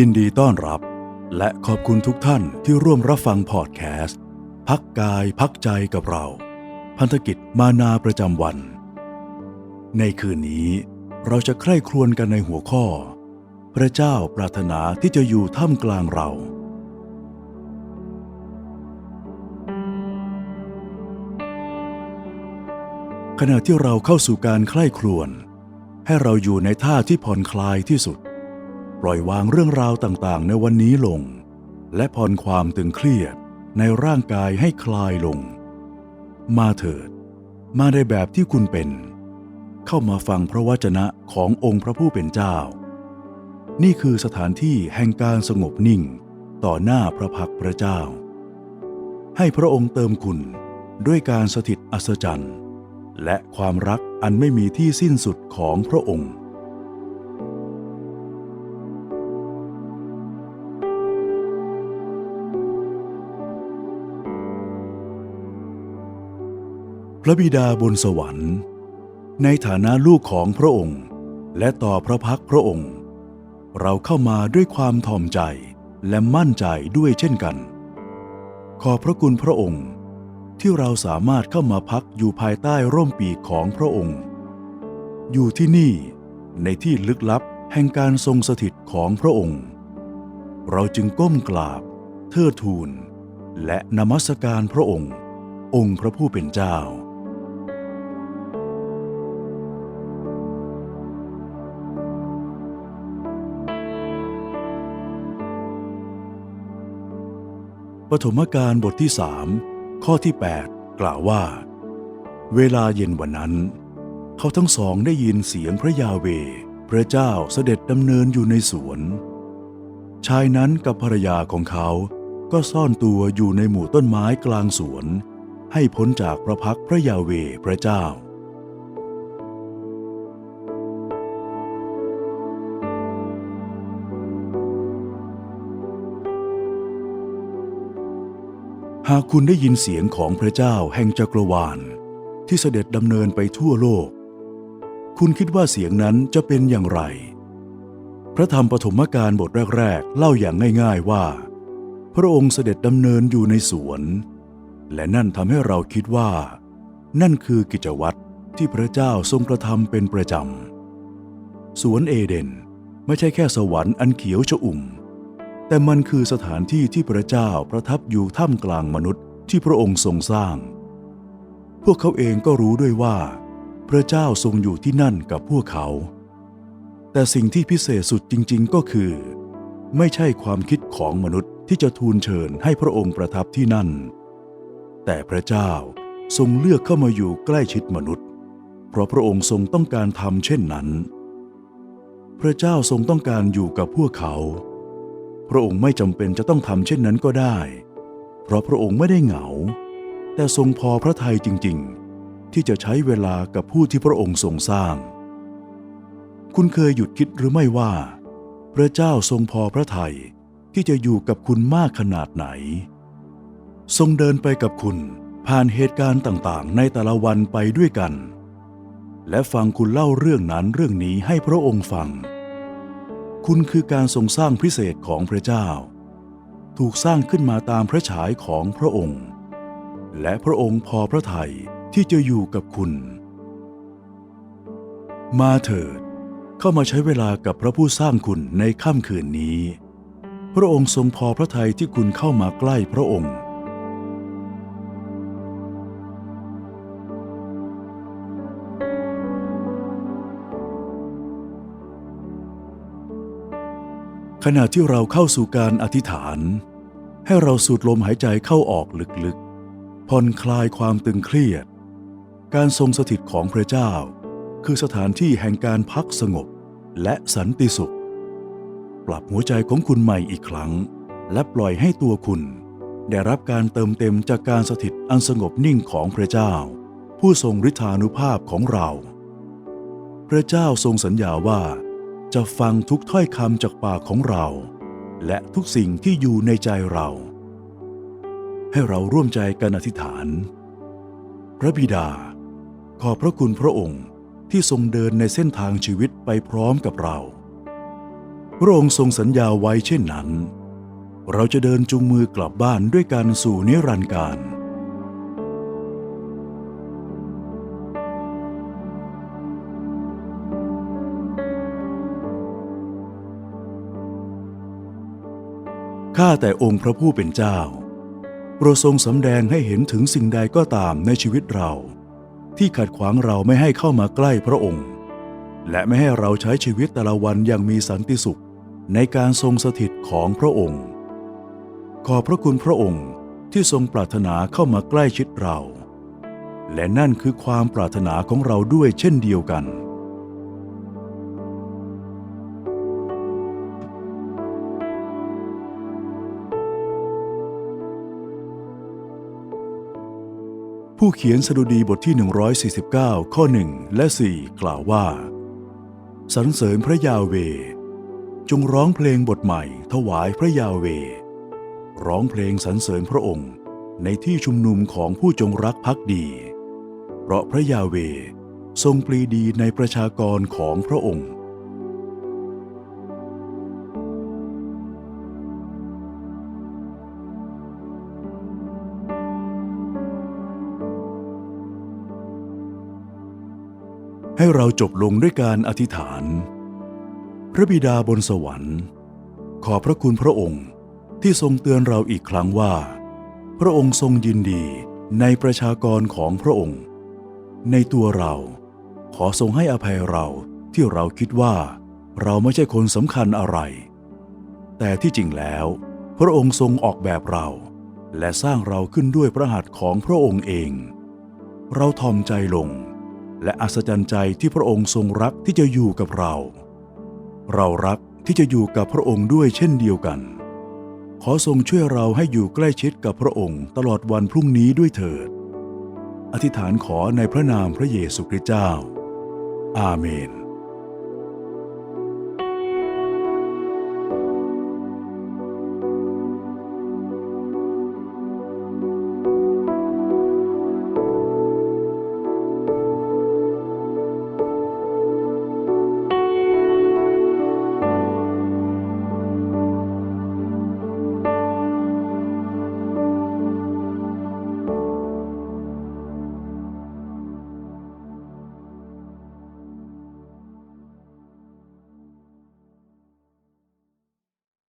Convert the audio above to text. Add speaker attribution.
Speaker 1: ยินดีต้อนรับ และขอบคุณทุกท่านที่ร่วมรับฟังพอดแคสต์ พักกายพักใจกับเรา พันธกิจมานาประจำวัน ในคืนนี้เราจะใคร่ครวญกันในหัวข้อ พระเจ้าปรารถนาที่จะอยู่ท่ามกลางเรา ขณะที่เราเข้าสู่การใคร่ครวญให้เราอยู่ในท่าที่ผ่อนคลายที่สุด ปล่อยวางเรื่องราวต่างๆ ในวันนี้ลง และผ่อนความตึงเครียดในร่างกายให้คลายลง มาเถิด มาในแบบที่คุณเป็น เข้ามาฟังพระวจนะขององค์พระผู้เป็นเจ้า นี่คือสถานที่แห่งการสงบนิ่งต่อหน้าพระพักพระเจ้า ให้พระองค์เติมคุณด้วยการสถิตอัศจรรย์ และความรักอันไม่มีที่สิ้นสุดของพระองค์ ระบิดาบนสวรรค์ ในฐานะลูกของพระองค์ และต่อพระพักพระองค์ เราเข้ามาด้วยความถ่อมใจและมั่นใจด้วยเช่นกัน ขอบพระคุณพระองค์ ที่เราสามารถเข้ามาพักอยู่ภายใต้ร่มปีกของพระองค์ อยู่ที่นี่ในที่ลึกลับแห่งการทรงสถิตของพระองค์ เราจึงก้มกราบ เทิดทูนและนมัสการพระองค์ องค์พระผู้เป็นเจ้า ปฐมกาลบทที่สามข้อที่ 8 กล่าวว่า เวลาเย็นวันนั้น เขาทั้งสองได้ยินเสียงพระยาเว พระเจ้าเสด็จดำเนินอยู่ในสวน ชายนั้นกับภรรยาของเขาก็ซ่อนตัวอยู่ในหมู่ต้นไม้กลางสวน ให้พ้นจากพระพักพระยาเวพระเจ้า หากคุณได้ยินเสียงของพระเจ้าแห่งจักรวาล ที่เสด็จดำเนินไปทั่วโลก คุณคิดว่าเสียงนั้นจะเป็นอย่างไร พระธรรมปฐมกาลบทแรก ๆ เล่าอย่างง่าย ๆว่า พระองค์เสด็จดำเนินอยู่ในสวน และนั่นทำให้เราคิดว่า นั่นคือกิจวัตรที่พระเจ้าทรงกระทำเป็นประจำสวนเอเดนไม่ใช่แค่สวรรค์อันเขียวชอุ่ม แต่มันคือสถานที่ที่พระเจ้าประทับอยู่ท่ามกลางมนุษย์ที่พระองค์ทรงสร้าง พวกเขาเองก็รู้ด้วยว่า พระเจ้าทรงอยู่ที่นั่นกับพวกเขา แต่สิ่งที่พิเศษสุดจริง ๆ ก็คือ ไม่ใช่ความคิดของมนุษย์ที่จะทูลเชิญให้พระองค์ประทับที่นั่น แต่พระเจ้าทรงเลือกเข้ามาอยู่ใกล้ชิดมนุษย์ เพราะพระองค์ทรงต้องการทำเช่นนั้น พระเจ้าทรงต้องการอยู่กับพวกเขา พระองค์ไม่จำเป็นจะต้องทำเช่นนั้นก็ได้ เพราะพระองค์ไม่ได้เหงา แต่ทรงพอพระทัยจริง ๆ ที่จะใช้เวลากับผู้ที่พระองค์ทรงสร้าง คุณเคยหยุดคิดหรือไม่ว่า พระเจ้าทรงพอพระทัยที่จะอยู่กับคุณมากขนาดไหน ทรงเดินไปกับคุณผ่านเหตุการณ์ต่างๆ ในแต่ละวันไปด้วยกัน และฟังคุณเล่าเรื่องนั้นเรื่องนี้ให้พระองค์ฟัง คุณคือการทรงสร้างพิเศษของพระเจ้า ถูกสร้างขึ้นมาตามพระฉายของพระองค์ และพระองค์พอพระทัยที่จะอยู่กับคุณ มาเถิด เข้ามาใช้เวลากับพระผู้สร้างคุณในค่ำคืนนี้ พระองค์ทรงพอพระทัยที่คุณเข้ามาใกล้พระองค์ ขณะที่เราเข้าสู่การอธิษฐาน ให้เราสูดลมหายใจเข้าออกลึกๆ ผ่อนคลายความตึงเครียด การทรงสถิตของพระเจ้า คือสถานที่แห่งการพักสงบและสันติสุข ปรับหัวใจของคุณใหม่อีกครั้ง และปล่อยให้ตัวคุณ ได้รับการเติมเต็มจากการสถิตอันสงบนิ่งของพระเจ้า ผู้ทรงฤทธานุภาพของเรา พระเจ้าทรงสัญญาว่า จะฟังทุกถ้อยคำจากปากของเรา และทุกสิ่งที่อยู่ในใจเรา ให้เราร่วมใจกันอธิษฐาน พระบิดา ขอบพระคุณพระองค์ที่ทรงเดินในเส้นทางชีวิตไปพร้อมกับเรา พระองค์ทรงสัญญาไว้เช่นนั้น เราจะเดินจูงมือกลับบ้านด้วยกันสู่นิรันดร์การ ข้าแต่องค์พระผู้เป็นเจ้าโปรดทรงสำแดงให้เห็นถึงสิ่งใดก็ตามในชีวิตเรา ที่ขัดขวางเราไม่ให้เข้ามาใกล้พระองค์ และไม่ให้เราใช้ชีวิตแต่ละวันอย่างมีสันติสุขในการทรงสถิตของพระองค์ ขอบพระคุณพระองค์ที่ทรงปรารถนาเข้ามาใกล้ชิดเรา และนั่นคือความปรารถนาของเราด้วยเช่นเดียวกัน ผู้เขียนสดุดีบทที่ 149 ข้อ 1 และ 4 กล่าวว่า สรรเสริญพระยาเว จงร้องเพลงบทใหม่ ถวายพระยาเว ร้องเพลงสรรเสริญพระองค์ ในที่ชุมนุมของผู้จงรักภักดี เพราะพระยาเวทรงปรีดีในประชากรของพระองค์ ให้เราจบลงด้วยการอธิษฐาน พระบิดาบนสวรรค์ ขอพระคุณพระองค์ที่ทรงเตือนเราอีกครั้งว่า พระองค์ทรงยินดีในประชากรของพระองค์ ในตัวเรา ขอทรงให้อภัยเราที่เราคิดว่าเราไม่ใช่คนสำคัญอะไร แต่ที่จริงแล้ว พระองค์ทรงออกแบบเรา และสร้างเราขึ้นด้วยพระหัตถ์ของพระองค์เอง เราทอมใจลง และอัศจรรย์ใจที่พระองค์ทรงรักที่จะอยู่กับเรา เรารักที่จะอยู่กับพระองค์ด้วยเช่นเดียวกัน ขอทรงช่วยเราให้อยู่ใกล้ชิดกับพระองค์ตลอดวันพรุ่งนี้ด้วยเถิด อธิษฐานขอในพระนามพระเยซูคริสต์เจ้า อาเมน